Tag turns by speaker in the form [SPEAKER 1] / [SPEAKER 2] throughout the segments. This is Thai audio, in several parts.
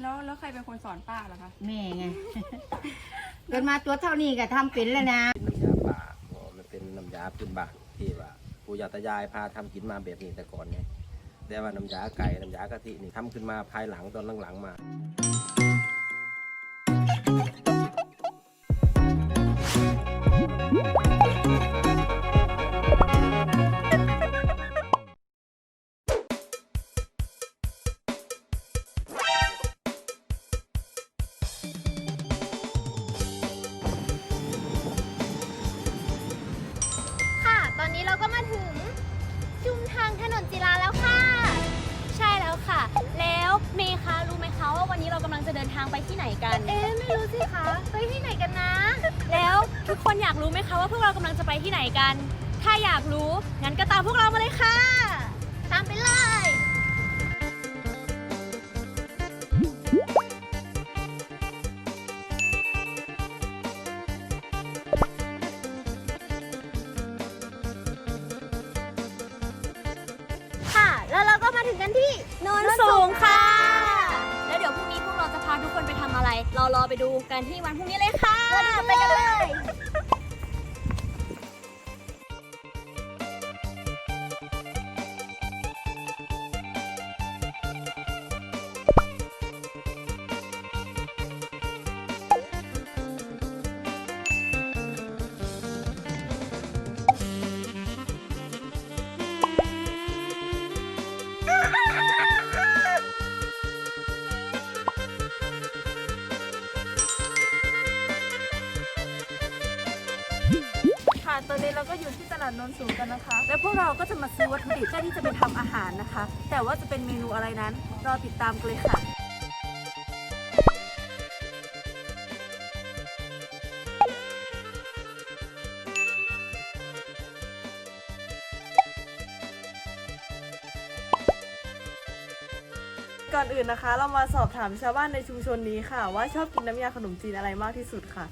[SPEAKER 1] แล้วแล้วใครเป็นคนสอนป้าล่ะคะ
[SPEAKER 2] แม่ไง เกิดมาตัวเท่านี้ก็ทำเป็นแล้วนะ
[SPEAKER 3] เป็นน้ำยาป่าเพราะมันเป็นน้ำยาพื้นบ้านที่ว่าปู่ย่าตายายพาทำกินมาแบบนี้แต่ก่อนไงแต่ว่าน้ำยาไก่น้ำยากะทินี่ทำขึ้นมาภายหลังตอนหลังๆมา
[SPEAKER 4] นี้เรากำ
[SPEAKER 5] ลังจะเดินทางไปที่ไหนกัน
[SPEAKER 4] เอ๊ะไม่รู้สิคะไปที่ไหนกันนะ
[SPEAKER 5] แล้วทุกคนอยากรู้ไหมคะว่าพวกเรากำลังจะไปที่ไหนกัน ถ้าอยากรู้งั้นก็ตามพวกเรามาเลยค่ะ
[SPEAKER 4] ตามไปเลย ค่ะ แล้วเราก็มาถึงกันที่
[SPEAKER 5] โนนสูงค่ะ พวกเราจะพาทุกคนไปทำอะไร เรารอไปดูกันที่วันพรุ่งนี้เลยค่ะ
[SPEAKER 4] ไปกันเลย
[SPEAKER 1] ดนนสูงกันนะคะ และพวกเราก็จะมาซื้อวัตถุดิบเพื่อที่จะไปทำอาหารนะคะ แต่ว่าจะเป็นเมนูอะไรนั้นรอติดตามกันเลยค่ะ
[SPEAKER 6] ก่อนอื่นนะคะ เรามาสอบถามชาวบ้านในชุมชนนี้ค่ะ ว่าชอบกินน้ำยาขนมจีนอะไรมากที่สุดค่ะ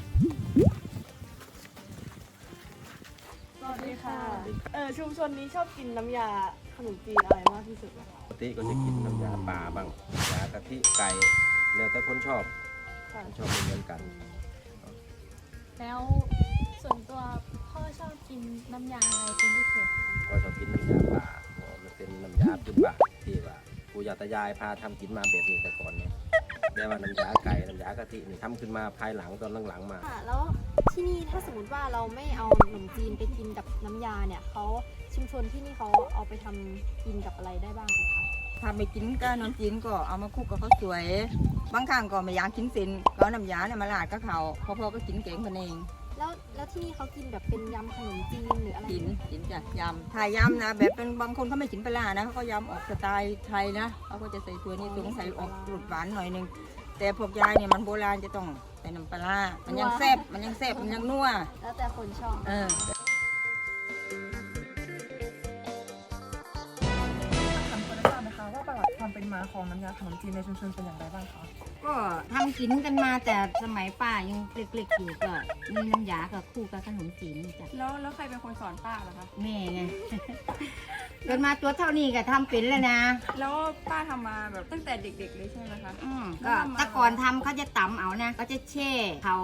[SPEAKER 6] วัสดีค่ะ เออชุมชนนี้ชอบกินน้ำยาขนมจีนอะไรมากที่สุดนะคะ
[SPEAKER 3] ปกติก็จะกินน้ำยาป่าบ้างน้ำยากะทิไก่แล้วแต่คนชอบ
[SPEAKER 6] ค่ะ
[SPEAKER 3] ชอบไม่เหมือนกัน
[SPEAKER 5] แล้วส่วนตัวพ่อชอบกินน้ำยาอะไรเป็นพิเศษคะ
[SPEAKER 3] ก็ชอบกินน้ำยาป่าเพราะมันเป็นน้ำยาพื้นบ้านที่ว่าปู่ย่าตายายพาทำกินมาแบบนี้แต่ก่อนไงแต่ว่าน้ำยาไก่น้ำยากะทินี่ทำขึ้นมาภายหลังตอนหลังๆมา
[SPEAKER 4] ค่ะ แล้ว ที่นี่ถ้าสมมติว่าเราไม่เอาขนมจีนไปกินกับน้ำยาเนี่ยเขาชุมชนที่นี่เขาเอาไปทำกินกับอะไรได้บ้างคะ
[SPEAKER 7] ถ้าไม่กินก็นมจีนก็เอามาคลุกกับข้าวสวย บางครั้งก็ไม่อยากกินเส้นก็เอาน้ำยาเนี่ยมาราดกับเขาวพอๆก็กินเก่งคนเอง
[SPEAKER 4] แล้วแล้วที่นี่เขากินแบบเป็นยำขนมจีนหรืออะไร
[SPEAKER 7] กินกินจ้ะยำถ้ายำนะ แบบเป็นบางคนเขาไม่กินปลาร้านะเขาก็ยำออกสไตล์ไทยนะเขาก็จะใส่ตัวนี้ตรงใส่ออกรสหวานหน่อยหนึง แต่พวกยายเนี่ยมันโบราณจะต้องใส่น้ำปลาร้ามันยังแซ่บมันยังแซ่บมันยังนัว
[SPEAKER 4] แล้วแต่คนชอบ
[SPEAKER 7] เออ
[SPEAKER 6] ถามคนได้ทราบนะคะว่าประวัติความเป็นมาของน้ำยาขนมจีนในชุมชนเป็นอย่างไรบ้างคะ
[SPEAKER 2] ก็ทำกินกันมาแต่สมัยป้ายังเล็กๆอยู่ก็มีน้ำยากับคู่กับขนมจีนนี่จ้ะ
[SPEAKER 1] แล้วแล้วใครเป็นคนสอนป้าล่ะคะ
[SPEAKER 2] แม่ไง เกิดมาตัวเท่านี้ก็ทำเป็นแล้วนะ
[SPEAKER 1] แล้วป้าทำมาแบบตั้งแต่เด็กๆเลยใช่ไหมคะ
[SPEAKER 2] อืมก็แต่ก่อนทำเขาจะตำเอานะเขาจะแช่เขา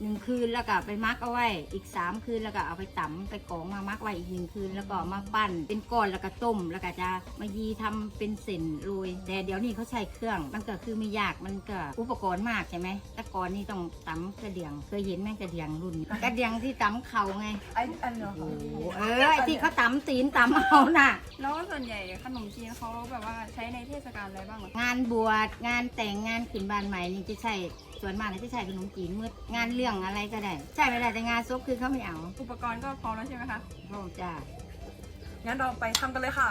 [SPEAKER 2] หนึ่งคืนแล้วก็ไปมักเอาไว้ อีกสามคืนแล้วก็เอาไปตำไปกรองมามักไว้อีกหนึ่งคืนแล้วก็มาปั้น เป็นก้อนแล้วก็ต้มแล้วก็จะมายีทำเป็นเส้นโรยแต่เดี๋ยวนี้เขาใช้เครื่องมันก็คือไม่ยากมันก็อุปกรณ์มากใช่ไหมแต่ก่อนนี่ต้องตำกระเดียงเคยเห็นไหมกระเดียงรุ่นกระเดียงที่ตำเข่าไง
[SPEAKER 6] ไอ้อันเนาะ
[SPEAKER 2] โอ้โหเออไอ้ที่เขาตำตีนตำเอาน่ะ
[SPEAKER 1] แล้วส่วนใหญ่ขนมจีนเขาแบบว่าใช้ในเทศกาลอะไรบ้างเหรอ
[SPEAKER 2] งานบวชงานแต่งงานขึ้นบ้านใหม่นี่จะใช่ส่วนมากเลยจะใช่ขนมจีนมืดงานเรื่องอะไรก็ได้ ใช่ไม่ได้แต่งานซบคือเขาไม่เอา
[SPEAKER 1] อุปกรณ์ก็พร้อมแล้วใช่ไหมคะ
[SPEAKER 2] พ่อจ้า
[SPEAKER 6] งั้นเราไปทำกันเลยค่ะ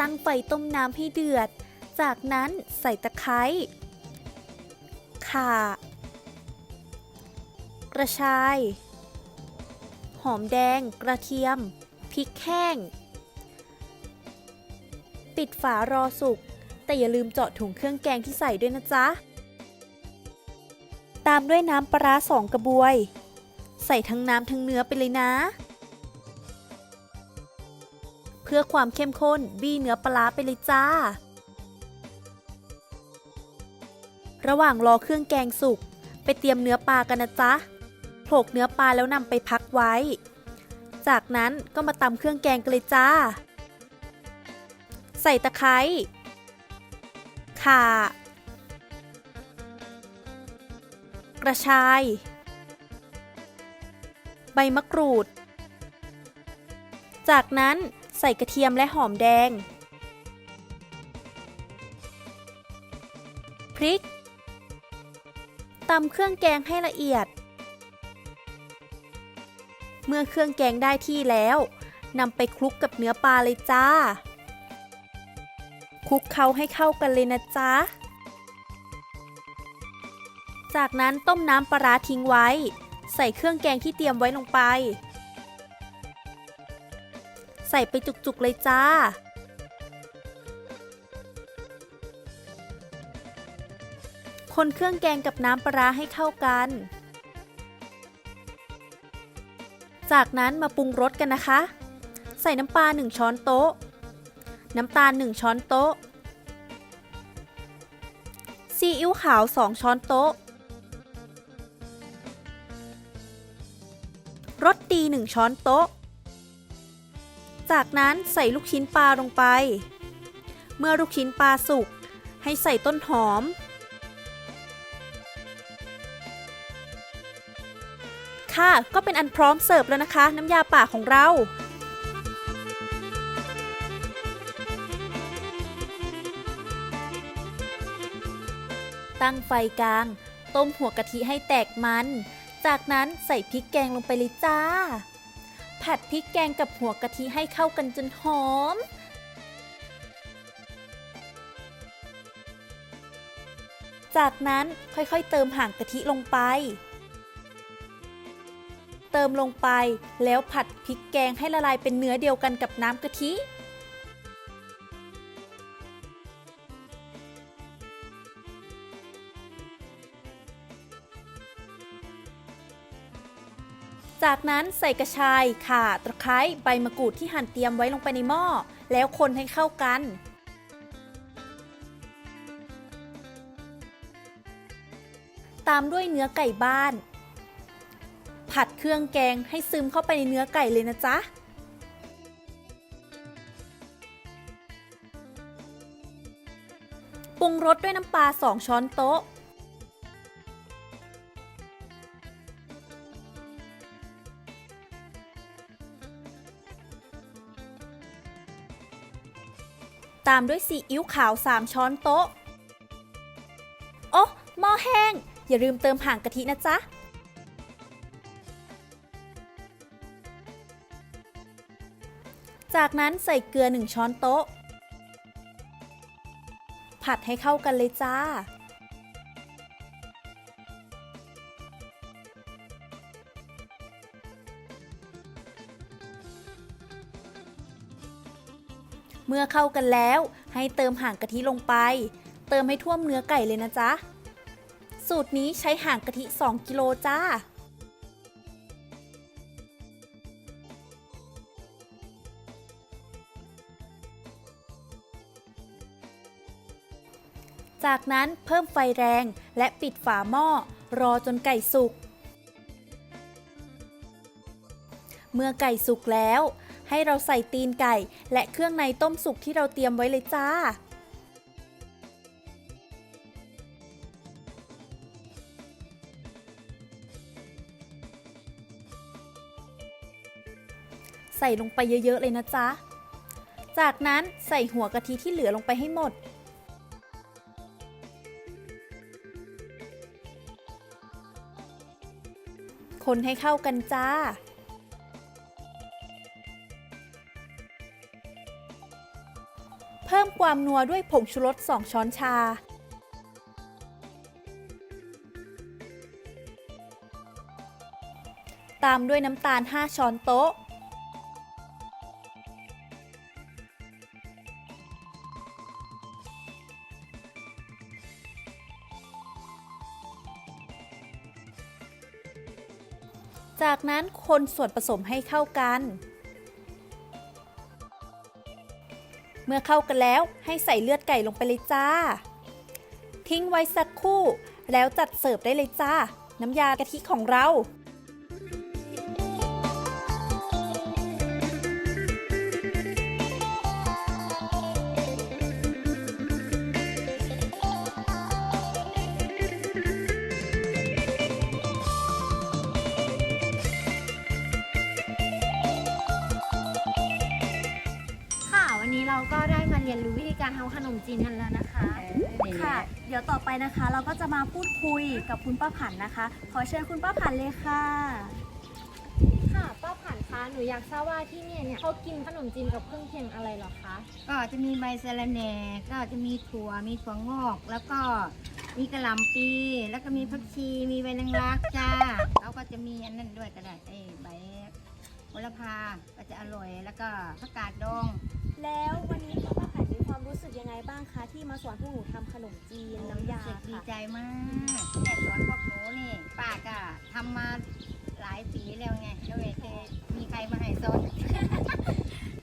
[SPEAKER 8] ตั้งไฟต้มน้ำให้เดือด จากนั้นใส่ตะไคร้ข่ากระชาย หอมแดง กระเทียม พริกแห้ง ปิดฝารอสุก แต่อย่าลืมเจาะถุงเครื่องแกงที่ใส่ด้วยนะจ๊ะ ตามด้วยน้ำปลาสองกระบวย ใส่ทั้งน้ำทั้งเนื้อไปเลยนะ เพื่อความเข้มข้นบี้เนื้อปลาร้าไปเลยจ้า ระหว่างรอเครื่องแกงสุก ไปเตรียมเนื้อปลากันนะจ๊ะโขลกเนื้อปลาแล้วนำไปพักไว้ จากนั้นก็มาตำเครื่องแกงกันเลยจ้า ใส่ตะไคร้ข่ากระชาย ใบมะกรูด จากนั้นใส่กระเทียมและหอมแดง พริกตำเครื่องแกงให้ละเอียด เมื่อเครื่องแกงได้ที่แล้วนำไปคลุกกับเนื้อปลาเลยจ้า คลุกเคล้าให้เข้ากันเลยนะจ๊ะ จากนั้นต้มน้ำปลาร้าทิ้งไว้ ใส่เครื่องแกงที่เตรียมไว้ลงไป ใส่ไปจุกๆเลยจ้าคนเครื่องแกงกับน้ำปลาร้าให้เข้ากัน จากนั้นมาปรุงรสกันนะคะ ใส่น้ำปลา 1 ช้อนโต๊ะ น้ำตาล 1 ช้อนโต๊ะ ซีอิ๊วขาว 2 ช้อนโต๊ะ รสดี 1 ช้อนโต๊ะ จากนั้นใส่ลูกชิ้นปลาลงไป เมื่อลูกชิ้นปลาสุก ให้ใส่ต้นหอม ค่ะ ก็เป็นอันพร้อมเสิร์ฟแล้วนะคะ น้ำยาป่าของเรา ตั้งไฟกลาง ต้มหัวกะทิให้แตกมัน จากนั้นใส่พริกแกงลงไปเลยจ้า ผัดพริกแกงกับหัวกะทิให้เข้ากันจนหอมจากนั้นค่อยๆ เติมห่างกะทิลงไป เติมลงไปแล้วผัดพริกแกงให้ละลายเป็นเนื้อเดียวกันกับน้ำกะทิ จากนั้นใส่กระชาย ข่า ตะไคร้ ใบมะกรูดที่หั่นเตรียมไว้ลงไปในหม้อ แล้วคนให้เข้ากัน ตามด้วยเนื้อไก่บ้าน ผัดเครื่องแกงให้ซึมเข้าไปในเนื้อไก่เลยนะจ๊ะปรุงรสด้วยน้ำปลา 2 ช้อนโต๊ะ ตามด้วยซีอิ๊วขาว 3 ช้อนโต๊ะ โอ้หม้อแห้ง อย่าลืมเติมห่างกะทินะจ๊ะ จากนั้นใส่เกลือ 1 ช้อนโต๊ะ ผัดให้เข้ากันเลยจ้า เมื่อเข้ากันแล้ว ให้เติมห่างกะทิลงไป เติมให้ท่วมเนื้อไก่เลยนะจ๊ะ สูตรนี้ใช้ห่างกะทิ 2 กิโลจ้า จากนั้นเพิ่มไฟแรงและปิดฝาหม้อ รอจนไก่สุก เมื่อไก่สุกแล้ว ให้เราใส่ตีนไก่ และเครื่องในต้มสุกที่เราเตรียมไว้เลยจ้าใส่ลงไปเยอะๆเลยนะจ๊ะ จากนั้นใส่หัวกะทิที่เหลือลงไปให้หมด คนให้เข้ากันจ้า เพิ่มความนัวด้วยผงชูรส 2 ช้อนชา ตามด้วยน้ำตาล 5 ช้อนโต๊ะ จากนั้นคนส่วนผสมให้เข้ากัน เมื่อเข้ากันแล้วให้ใส่เลือดไก่ลงไปเลยจ้า ทิ้งไว้สักครู่ แล้วจัดเสิร์ฟได้เลยจ้า น้ำยากะทิของเรา
[SPEAKER 5] เราก็ได้มาเรียนรู้วิธีการทำขนมจีนกันแล้วนะคะ ค่ะ เดี๋ยวต่อไปนะคะ เราก็จะมาพูดคุยกับคุณป้าผันนะคะ ขอเชิญคุณป้าผันเลยค่ะ
[SPEAKER 4] ค่ะป้าผ่านคะหนูอยากทราบว่าที่เนี่ยเนี่ยเขากินขนมจีนกับเครื่องเคียงอะไรเหรอคะ
[SPEAKER 2] ก็จะมีใบสะระแหน่ก็จะมีถั่วมีถั่วงอก แล้วก็มีกระหล่ำปี แล้วก็มีผักชีมีใบนางรักจ้าแล้วก็จะมีอันนั้นด้วยก็ได้ไอ้ใบโหระพาก็จะอร่อย แล้วก็ผักกาดดอง
[SPEAKER 5] นน้ำยา
[SPEAKER 2] รู้สึกดี
[SPEAKER 5] ค่ะ
[SPEAKER 2] ใจมากแม่สอนพวกหนูนี่ป้าก็ทำมาหลายปีแล้วไงแล้วไม่เคยมีใครมาให้สอน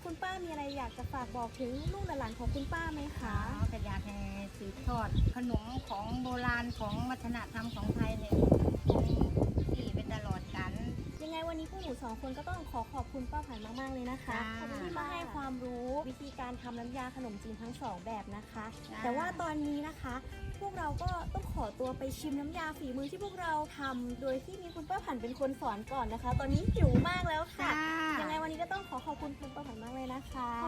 [SPEAKER 5] คุณป้ามีอะไรอยากจะฝากบอกถึงลูกหลานของคุณป้าไหมคะ
[SPEAKER 2] เขาก็อยากให้สืบทอดขนมของโบราณของวัฒนธรรมของไทยเนี่ยคงที่เป็นตลอดกัน
[SPEAKER 5] ยังไงวันนี้พวกหนูสองคนก็ต้องขอขอบคุณป้าผันมาก ๆ เลยนะคะ
[SPEAKER 2] ค่ะ
[SPEAKER 5] ที่มาให้ความรู้วิธีการทำน้ำยาขนมจีนทั้งสองแบบนะคะ
[SPEAKER 2] จ้า
[SPEAKER 5] แต่ว่าตอนนี้นะคะพ วกเราก็ต้องขอตัวไปชิมน้ำยาฝีมือที่พวกเราทำโดยที่มีคุณป้าผันเป็นคนสอนก่อนนะคะ ตอนนี้หิวมากแล้วค่ะ
[SPEAKER 2] ค่ะ
[SPEAKER 5] ยังไงวันนี้ก็ต้องขอขอบคุณคุณป้าผันมากเลยนะคะ
[SPEAKER 2] ข